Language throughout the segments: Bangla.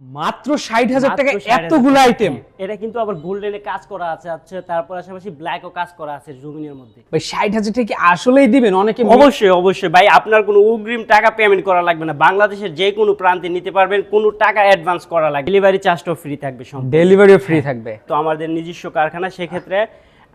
মাত্র ষাট হাজার টাকা মাত্র 60,000 এতগুলো আইটেম এটা কিন্তু আবার গোল্ডেনে কাজ করা আছে আছে তারপর পাশাপাশি ব্ল্যাকও কাজ করা আছে জুমিনের মধ্যে। ভাই ষাট হাজার টাকা আসলেই দিবেন? অনেকে অবশ্যই অবশ্যই। ভাই আপনার কোনো অগ্রিম টাকা পেমেন্ট করা লাগবে না। বাংলাদেশের যে কোনো প্রান্তে নিতে পারবেন কোনো টাকা অ্যাডভান্স করা লাগবে ডেলিভারি চার্জটাও ফ্রি থাকবে সম্পূর্ণ। ডেলিভারিও ফ্রি থাকবে। তো আমাদের নিজস্ব কারখানা সেক্ষেত্রে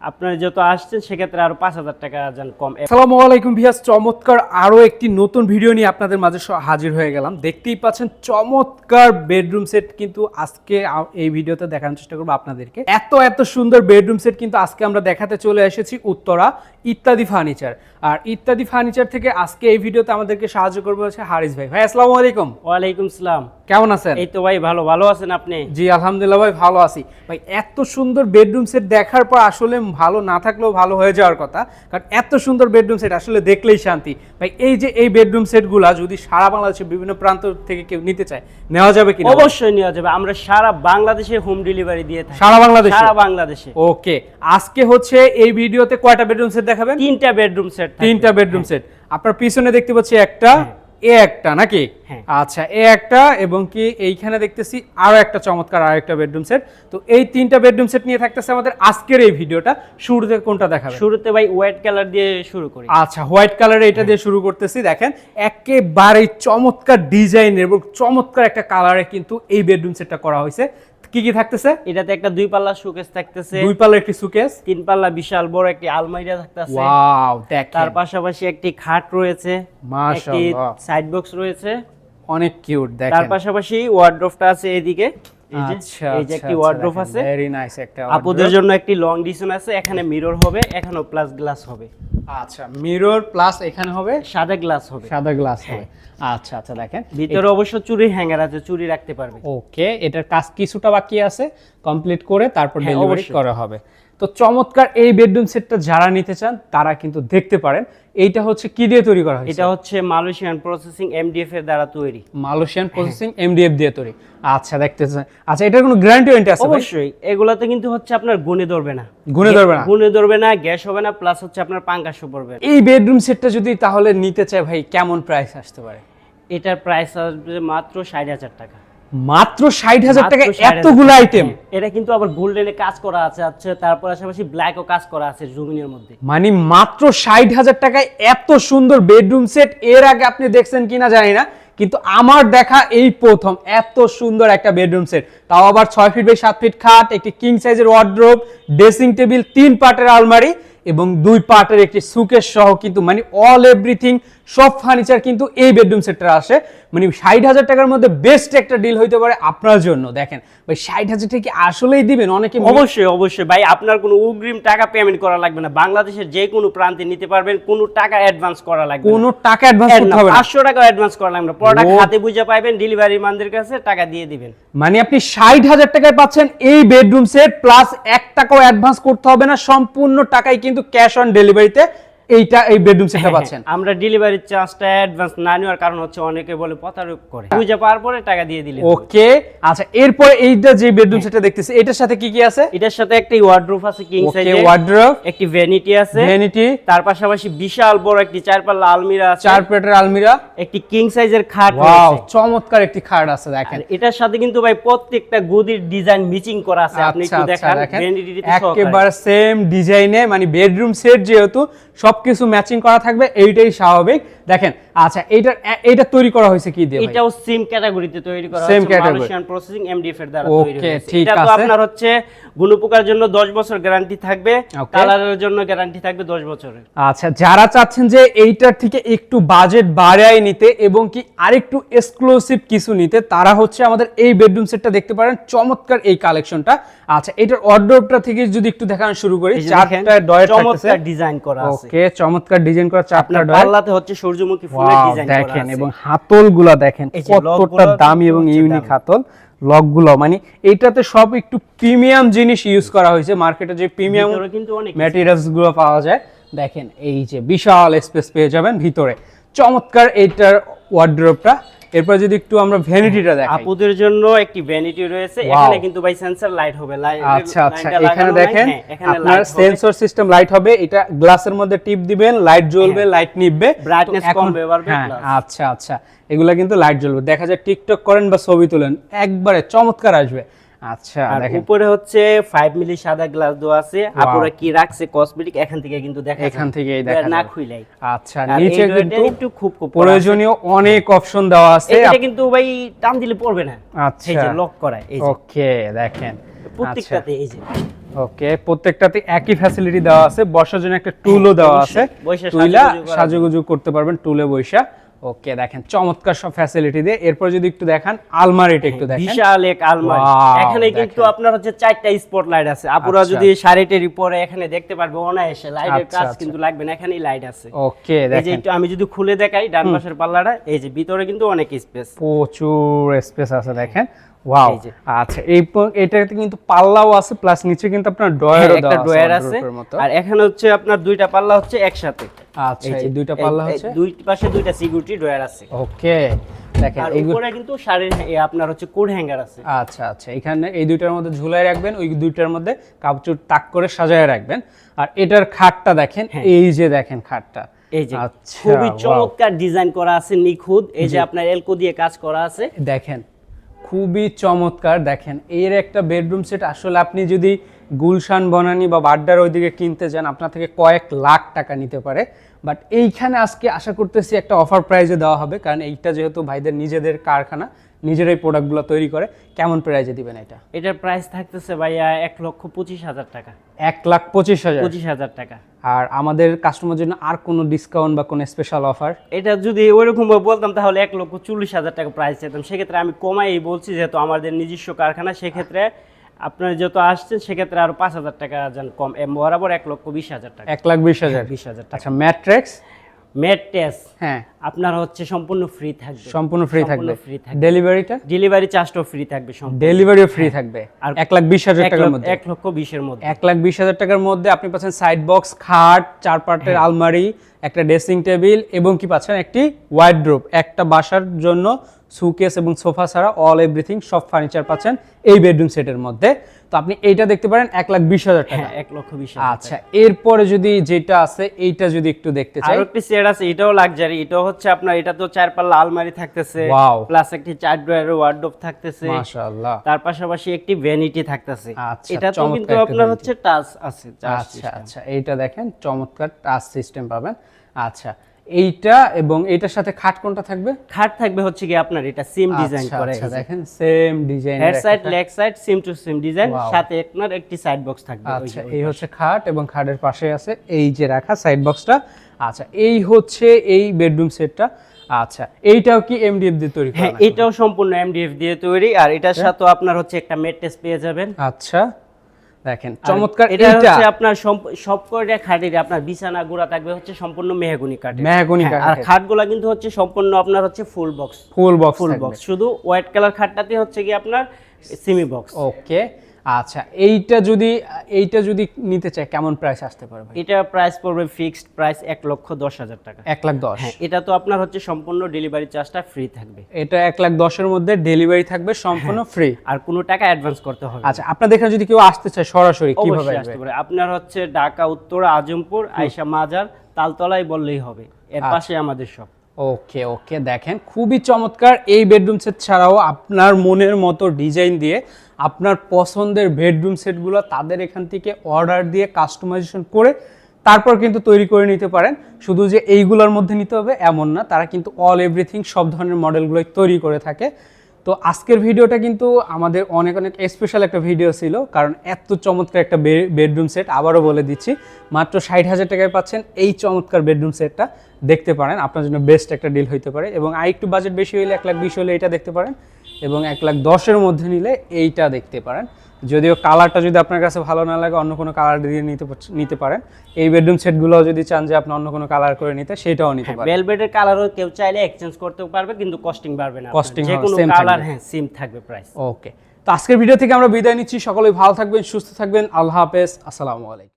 আপনারা যত আসছেন সেক্ষেত্রে আরও পাঁচ হাজার টাকা যান কম। আসসালামু আলাইকুম ভিয়াস চমৎকার আরও একটি নতুন ভিডিও নিয়ে আপনাদের মাঝে হাজির হয়ে গেলাম। দেখতেই পাচ্ছেন চমৎকার বেডরুম সেট কিন্তু আজকে এই ভিডিওতে দেখানোর চেষ্টা করব আপনাদেরকে। এত এত সুন্দর বেডরুম সেট কিন্তু আজকে আমরা দেখাতে চলে এসেছি উত্তরা ইত্যাদি ফার্নিচার আর ইত্যাদি ফার্নিচার থেকে আজকে এই ভিডিওতে আমাদেরকে সাহায্য করবে হচ্ছে হারিস ভাই। ভাই আসসালামু আলাইকুম। ওয়ালাইকুম সালাম। কেমন আছেন? এই তো ভাই ভালো। ভালো আছেন আপনি? জি আলহামদুলিল্লাহ ভাই ভালো আছি। ভাই এত সুন্দর বেডরুম সেট দেখার পর আসলে ভালো না থাকলেও ভালো হয়ে যাওয়ার কথা। কারণ এত সুন্দর বেডরুম সেট আসলে দেখলেই শান্তি। ভাই এই যে এই বেডরুম সেটগুলা যদি সারা বাংলাদেশের বিভিন্ন প্রান্ত থেকে কেউ নিতে চায় নেওয়া যাবে কি অবশ্যই নেওয়া যাবে। আমরা সারা বাংলাদেশে হোম ডেলিভারি দিয়ে থাকি। সারা বাংলাদেশে? সারা বাংলাদেশে। ওকে। আজকে হচ্ছে এই ভিডিওতে কয়টা বেডরুম সেট দেখাবেন? তিনটা বেডরুম সেট তিনটা বেডরুম সেট আপনার পিছনে দেখতে পাচ্ছি একটা এ একটা নাকি? হ্যাঁ। আচ্ছা এ একটা এবং কি এইখানে দেখতেছি আরও একটা চমৎকার আর একটা বেডরুম সেট তো এই তিনটা বেডরুম সেট নিয়ে থাকতেছে আমাদের আজকের এই ভিডিওটা। শুরুতে কোনটা দেখাবে শুরুতে ভাই হোয়াইট কালার দিয়ে শুরু করি। আচ্ছা হোয়াইট কালার এটা দিয়ে শুরু করতেছি। দেখেন একেবারে চমৎকার ডিজাইন এবং চমৎকার একটা কালারে কিন্তু এই বেডরুম সেটটা করা হয়েছে। কি কি থাকতেছে? এটাতে একটা দুই পাল্লা শোকেস থাকতেছে। দুই পাল্লা একটি সুকেস তিন পাল্লা বিশাল বড় একটি আলমারিয়া থাকতেছে। ওয়াও দেখেন। তার পাশাপাশি একটি খাট রয়েছে মাশাআল্লাহ। সাইড বক্স রয়েছে। অনেক কিউট দেখেন। তার পাশাপাশি ওয়ার্ড্রোফটা আছে এদিকে। এই যে আচ্ছা এই যে একটি ওয়ার্ড্রোফ আছে। ভেরি নাইস একটা আপুদের জন্য একটি লং ডিসন আছে এখানে মিরর হবে এখানেও প্লাস গ্লাস হবে। আচ্ছা মিরর প্লাস এখানে হবে? সাদা গ্লাস হবে। সাদা গ্লাস হবে। আচ্ছা আচ্ছা দেখেন। ভিতরে অবশ্য চুরি হ্যাঙ্গার আছে চুরি রাখতে পারবে। ওকে এটার কাজ কিছুটা বাকি আছে। কমপ্লিট করে তারপর হ্যাঁ, ডেলিভারি অবশ্যই। করা হবে। তো চমৎকার এই বেডরুম সেটটা যারা নিতে চান তারা কিন্তু দেখতে পারেন। এইটা হচ্ছে কি দিয়ে তৈরি করা হয়েছে? এটা হচ্ছে মালয়েশিয়ান প্রসেসিং এমডিএফ এর দ্বারা তৈরি। মালয়েশিয়ান প্রসেসিং এমডিএফ দিয়ে তৈরি। আচ্ছা দেখতেছেন। আচ্ছা এটার কোনো গ্যারান্টি ওয়ারেন্টি আছে অবশ্যই। এগুলাতে কিন্তু হচ্ছে আপনার গুণে ধরবে না। গুণে ধরবে না? গুণে ধরবে না গ্যাস হবে না প্লাস হচ্ছে আপনার পাঙ্কাশও পড়বে এই বেডরুম সেটটা যদি তাহলে নিতে চায় ভাই কেমন প্রাইস আসতে পারে? এটার প্রাইস আসবে মাত্র ষাট হাজার টাকা। মাত্র ষাট হাজার টাকা এতগুলো আইটেম এটা কিন্তু আবার গোল্ডেনে কাজ করা আছে আছে তারপর পাশাপাশি ব্ল্যাকও কাজ করা আছে জুমিনের মধ্যে। মানে মাত্র ষাট হাজার টাকায় এত সুন্দর বেডরুম সেট এর আগে আপনি দেখছেন কিনা জানি না কিন্তু আমার দেখা এই প্রথম এত সুন্দর একটা বেডরুম সেট তাও আবার ছয় ফিট বাই সাত ফিট খাট একটি কিং সাইজের ওয়ার্ড্রোব ড্রেসিং টেবিল তিন পার্টের আলমারি এবং দুই পার্টের একটি সুকেশ সহ কিন্তু মানে অল এভরিথিং সব ফার্নিচার কিন্তু এই বেডরুম সেটটা আসে। মানে ষাট হাজার টাকার মধ্যে বেস্ট একটা ডিল হইতে পারে আপনার জন্য দেখেন। ভাই ষাট হাজার টাকা কি আসলেই দিবেন? অনেকে অবশ্যই অবশ্যই। ভাই আপনার কোনো অগ্রিম টাকা পেমেন্ট করা লাগবে না। বাংলাদেশের যে কোনো প্রান্তে নিতে পারবেন কোনো টাকা অ্যাডভান্স করা লাগবে কোনো টাকা অ্যাডভান্স করতে হবে না। পাঁচশো টাকা অ্যাডভান্স করা লাগবে না। প্রোডাক্ট হাতে বুঝে পাইবেন ডেলিভারি মানদের কাছে টাকা দিয়ে দিবেন। মানে আপনি ষাট হাজার টাকায় পাচ্ছেন এই বেডরুম সেট প্লাস এক টাকাও অ্যাডভান্স করতে হবে না। সম্পূর্ণ টাকাই কিন্তু ক্যাশ অন ডেলিভারিতে এইটা এই বেডরুম সেটটা পাচ্ছেন আমরা ডেলিভারি চার্জটা অ্যাডভান্স না নেওয়ার কারণ হচ্ছে অনেকে বলে প্রতারক করে। বুঝে পাওয়ার পরে টাকা দিয়ে দিলে ওকে আচ্ছা এরপরে এইটা যে বেডরুম সেটটা দেখতেছি এটার সাথে কি কি আছে? এটার সাথে একটি ওয়ার্ড্রোফ আছে কিং ওকে সাইজের ওয়ার্ড্রোব একটি ভ্যানিটি আছে। ভ্যানিটি তার পাশাপাশি বিশাল বড় একটি চার পাল্লা আলমিরা আছে। চার প্লেটের আলমিরা। একটি কিং সাইজের খাট ওয়াও চমৎকার একটি খাট আছে দেখেন। এটার সাথে কিন্তু ভাই প্রত্যেকটা গদির ডিজাইন মিচিং করা আছে। আপনি আচ্ছা একটু আচ্ছা দেখেন ভ্যানিটিতে একেবারে সেম ডিজাইনে মানে বেডরুম সেট যেহেতু সবকিছু ম্যাচিং করা থাকবে এইটাই স্বাভাবিক। দেখেন আচ্ছা এইটা এইটা তৈরি করা হয়েছে কি দিয়ে এটাও সেম ক্যাটাগরিতে তৈরি করা হচ্ছে মালয়েশিয়ান প্রসেসিং এমডিএফ এর দ্বারা তৈরি হয়েছে। ঠিক এটা তো আপনার হচ্ছে গুণপোকার জন্য 10 বছর গ্যারান্টি থাকবে কালারের জন্য গ্যারান্টি থাকবে 10 বছরের। আচ্ছা যারা চাচ্ছেন যে এইটার থেকে একটু বাজেট বাড়ায় নিতে এবং কি আরেকটু এক্সক্লুসিভ কিছু নিতে তারা হচ্ছে আমাদের এই বেডরুম সেটটা দেখতে পারেন চমৎকার এই কালেকশনটা আচ্ছা এটার অর্ডারটা থেকে যদি একটু দেখানো শুরু করি চারটা ডয়ের চমৎকার ডিজাইন করা আছে। ওকে চমৎকার ডিজাইন করা চারটা ডয়ের। পাল্লাতে হচ্ছে সূর্যমুখী ফুলের ডিজাইন করা দেখেন এবং হাতলগুলা দেখেন কতটা দামি এবং ইউনিক হাতল। লকগুলো মানে এইটাতে সব একটু প্রিমিয়াম জিনিস ইউজ করা হয়েছে। মার্কেটে যে প্রিমিয়াম ম্যাটেরিয়ালসগুলো পাওয়া যায়। দেখেন এই যে বিশাল স্পেস পেয়ে যাবেন ভিতরে। চমৎকার এইটার ওয়ার্ড্রোবটা এরপর যদি একটু আমরা ভ্যানিটিটা দেখাই। আপুদের জন্য একটি ভ্যানিটি রয়েছে। এখানে কিন্তু ভাই সেন্সর লাইট হবে। লাইট আচ্ছা আচ্ছা। এখানে দেখেন আপনার সেন্সর সিস্টেম লাইট হবে। এটা গ্লাসের মধ্যে টিপ দিবেন লাইট জ্বলবে লাইট নিববে ব্রাইটনেস কমবে, বাড়বে হ্যাঁ আচ্ছা আচ্ছা। এগুলা কিন্তু লাইট জ্বলবে। দেখা যায় টিকটক করেন বা ছবি তোলেন একবারে চমৎকার আসবে। আচ্ছা উপরে হচ্ছে 5 মিলি সাদা গ্লাস দেওয়া আছে। আপুরা কি রাখছে কসমেটিক এখান থেকে কিন্তু দেখা। এখান থেকেই দেখা না খুইলাই। আচ্ছা নিচে কিন্তু একটু খুব করা। প্রয়োজনীয় অনেক অপশন দেওয়া আছে। এটা কিন্তু ভাই টান দিলে পড়বে না। আচ্ছা। এই যে লক করায় এই যে। ওকে দেখেন। আচ্ছা। প্রত্যেকটাতে এই যে। ওকে প্রত্যেকটাতে একই ফ্যাসিলিটি দেওয়া আছে। বসার জন্য একটা টুলও দেওয়া আছে। টুইলা সাজুগুজু করতে পারবেন টুলে বৈশা ওকে দেখেন চমৎকার সব ফ্যাসিলিটি দিয়ে। এরপর যদি একটু দেখান আলমারিটা একটু দেখেন। বিশাল এক আলমারি। এখানে কিন্তু আপনার হচ্ছে চারটা স্পট লাইট আছে। আপুরা আচ্ছা। যদি শাড়িটির উপরে এখানে দেখতে পারবে অনায়াসে লাইটের আচ্ছা, কাজ আচ্ছা। কিন্তু লাগবে না এখানেই লাইট আছে। ওকে এই যে একটু আমি যদি খুলে দেখাই ডান পাশের পাল্লাটা এই যে ভিতরে কিন্তু অনেক স্পেস প্রচুর স্পেস আছে দেখেন। ওয়াও। আচ্ছা এই এটাতে কিন্তু পাল্লাও আছে প্লাস নিচে কিন্তু আপনার ডয়ারও হ্যাঁ, একটা ড্রয়ার আছে। আর এখানে হচ্ছে আপনার দুইটা পাল্লা হচ্ছে একসাথে। আচ্ছা এই দুইটা পাল্লা হচ্ছে? দুই পাশে দুইটা সিকিউরিটি ড্রয়ার আছে। ওকে দেখেন উপরে কিন্তু শাড়ির আপনার হচ্ছে কোড হ্যাঙ্গার আছে। আচ্ছা আচ্ছা এখানে এই দুইটার মধ্যে ঝুলাই রাখবেন ওই দুইটার মধ্যে তাক করে সাজায় রাখবেন। আর এটার খাটটা দেখেন এই যে দেখেন খাটটা। এই যে আচ্ছা, খুবই চমৎকার ডিজাইন করা আছে নিখুঁত। এই যে আপনার এলকো দিয়ে কাজ করা আছে। দেখেন খুবই চমৎকার। দেখেন, এর একটা বেডরুম সেট আসলে আপনি যদি গুলশান, বনানি বা বাড্ডার ওইদিকে কিনতে যান, আপনার থেকে কয়েক লাখ টাকা নিতে পারে। বাট এইখানে আজকে আশা করতেছি একটা অফার প্রাইজে দেওয়া হবে, কারণ এইটা যেহেতু ভাইদের নিজেদের কারখানা নিজেরাই প্রোডাক্টগুলো তৈরি করে কেমন প্রাইজে দিবেন এটা? এটার প্রাইস থাকতেছে ভাইয়া এক লক্ষ পঁচিশ হাজার টাকা। এক লাখ পঁচিশ হাজার? পঁচিশ হাজার টাকা। আর আমাদের কাস্টমার জন্য আর কোনো ডিসকাউন্ট বা কোনো স্পেশাল অফার এটা যদি ওইরকম বলতাম তাহলে এক লক্ষ চল্লিশ হাজার টাকা প্রাইস চাইতাম। সেক্ষেত্রে আমি কমাই বলছি যেহেতু আমাদের নিজস্ব কারখানা সেক্ষেত্রে আপনারা যত আসছেন সেক্ষেত্রে আরও পাঁচ হাজার টাকা যান কম বরাবর এক লক্ষ বিশ হাজার টাকা। এক লাখ বিশ হাজার? বিশ হাজার টাকা। আচ্ছা ম্যাট্রেক্স টেস্ট হ্যাঁ। আপনার হচ্ছে সম্পূর্ণ ফ্রি থাকবে। সম্পূর্ণ ফ্রি থাকবে। ডেলিভারিটা ডেলিভারি চার্জটাও ফ্রি থাকবে সম্পূর্ণ। ডেলিভারিও ফ্রি থাকবে। আর এক লাখ বিশ হাজার টাকার মধ্যে। এক লক্ষ বিশের মধ্যে। এক লাখ বিশ হাজার টাকার মধ্যে আপনি পাচ্ছেন সাইড বক্স খাট চার পার্টের হ্যাঁ। আলমারি একটা ড্রেসিং টেবিল এবং কি পাচ্ছেন একটি ওয়াইড্রোপ একটা বাসার জন্য সুকেস এবং সোফা ছাড়া অল এভরিথিং সব ফার্নিচার পাচ্ছেন এই বেডরুম সেটের মধ্যে। তো আপনি এইটা দেখতে পারেন এক লাখ বিশ হাজার টাকা। হ্যাঁ এক লক্ষ বিশ আচ্ছা এরপরে যদি যেটা আছে এইটা যদি একটু দেখতে চাই। আরও একটি সেট আছে এটাও লাক্সারি এটাও হচ্ছে আপনার এটা তো চার পাল্লা আলমারি থাকতেছে প্লাস একটি চার ড্রয়ার ওয়ার্ডরোব থাকতেছে মাশাআল্লাহ। তার পাশাপাশি একটি ভ্যানিটি থাকতেছে। আচ্ছা, এটা তো কিন্তু আপনার হচ্ছে টাচ আছে আচ্ছা আচ্ছা এইটা দেখেন চমৎকার টাচ সিস্টেম পাবেন। আচ্ছা এইটা এবং এইটার সাথে খাট কোনটা থাকবে? খাট থাকবে হচ্ছে কি আপনার এটা সিম ডিজাইন আচ্ছা, করে আচ্ছা দেখেন same design head side leg side same to same design সাথে আপনার একটি সাইড বক্স থাকবে আচ্ছা এই হচ্ছে খাট এবং খাটের পাশে আছে এই যে রাখা সাইড বক্সটা আচ্ছা এই হচ্ছে এই বেডরুম সেটটা আচ্ছা এইটাও কি এমডিএফ দিয়ে তৈরি হ্যাঁ? এটাও সম্পূর্ণ এমডিএফ দিয়ে তৈরি আর এটার সাথে আপনার হচ্ছে একটা মেট্রেস পেয়ে যাবেন। আচ্ছা। দেখেন চমৎকার এটা হচ্ছে আপনার সবকটা সব কয়টা খাটের আপনার বিছানা গুড়া থাকবে হচ্ছে সম্পূর্ণ মেহগুনি কাঠ মেহগনি কাঠ আর খাটগুলা কিন্তু হচ্ছে সম্পূর্ণ আপনার হচ্ছে full box. Full box full box. শুধু হোয়াইট কালার খাটটাতে হচ্ছে কি আপনার সিমি বক্স ওকে আচ্ছা এইটা যদি এইটা যদি নিতে চায় কেমন প্রাইস আসতে পারবে এটা প্রাইস পড়বে ফিক্সড প্রাইস এক লক্ষ দশ হাজার টাকা। এক লাখ দশ? হ্যাঁ এটা তো আপনার হচ্ছে সম্পূর্ণ ডেলিভারি চার্জটা ফ্রি থাকবে। এটা এক লাখ দশের মধ্যে ডেলিভারি থাকবে সম্পূর্ণ ফ্রি আর কোনো টাকা অ্যাডভান্স করতে হবে। আচ্ছা আপনাদের এখানে যদি কেউ আসতে চায় সরাসরি কীভাবে আসতে পারে। আপনার হচ্ছে ঢাকা উত্তর আজমপুর আয়সা মাজার তালতলায় বললেই হবে। এর আচ্ছা। পাশে আমাদের সব ওকে ওকে দেখেন খুবই চমৎকার। এই বেডরুম সেট ছাড়াও আপনার মনের মতো ডিজাইন দিয়ে আপনার পছন্দের বেডরুম সেটগুলো তাদের এখান থেকে অর্ডার দিয়ে কাস্টমাইজেশন করে তারপর কিন্তু তৈরি করে নিতে পারেন। শুধু যে এইগুলোর মধ্যে নিতে হবে এমন না, তারা কিন্তু অল এভরিথিং সব ধরনের মডেলগুলোই তৈরি করে থাকে। তো আজকের ভিডিওটা কিন্তু আমাদের অনেক অনেক স্পেশাল একটা ভিডিও ছিল, কারণ এত চমৎকার একটা বেডরুম সেট আবারও বলে দিচ্ছি। মাত্র ষাট হাজার টাকায় পাচ্ছেন এই চমৎকার বেডরুম সেটটা দেখতে পারেন, আপনার জন্য বেস্ট একটা ডিল হইতে পারে। এবং আর একটু বাজেট বেশি হলে এক লাখ বিশ হলে এটা দেখতে পারেন। এবং এক লাখ দশের মধ্যে নিলে এইটা দেখতে পারেন। যদিও কালারটা যদি আপনার কাছে ভালো না লাগে অন্য কোনো কালার দিয়ে নিতে নিতে পারেন। এই বেডরুম সেটগুলো যদি চান যে আপনি অন্য কোনো কালার করে নিতে সেটাও নিতে পারেন। ভেলভেটের কালারও কেউ চাইলে এক্সচেঞ্জ করতে পারবে কিন্তু কস্টিং বাড়বে না Costing যে কোনো কালার হ্যাঁ সিম থাকবে প্রাইস ওকে তো আজকের ভিডিও থেকে আমরা বিদায় নিচ্ছি। সকলেই ভালো থাকবেন সুস্থ থাকবেন। আল্লাহ হাফেজ। আসসালামু আলাইকুম।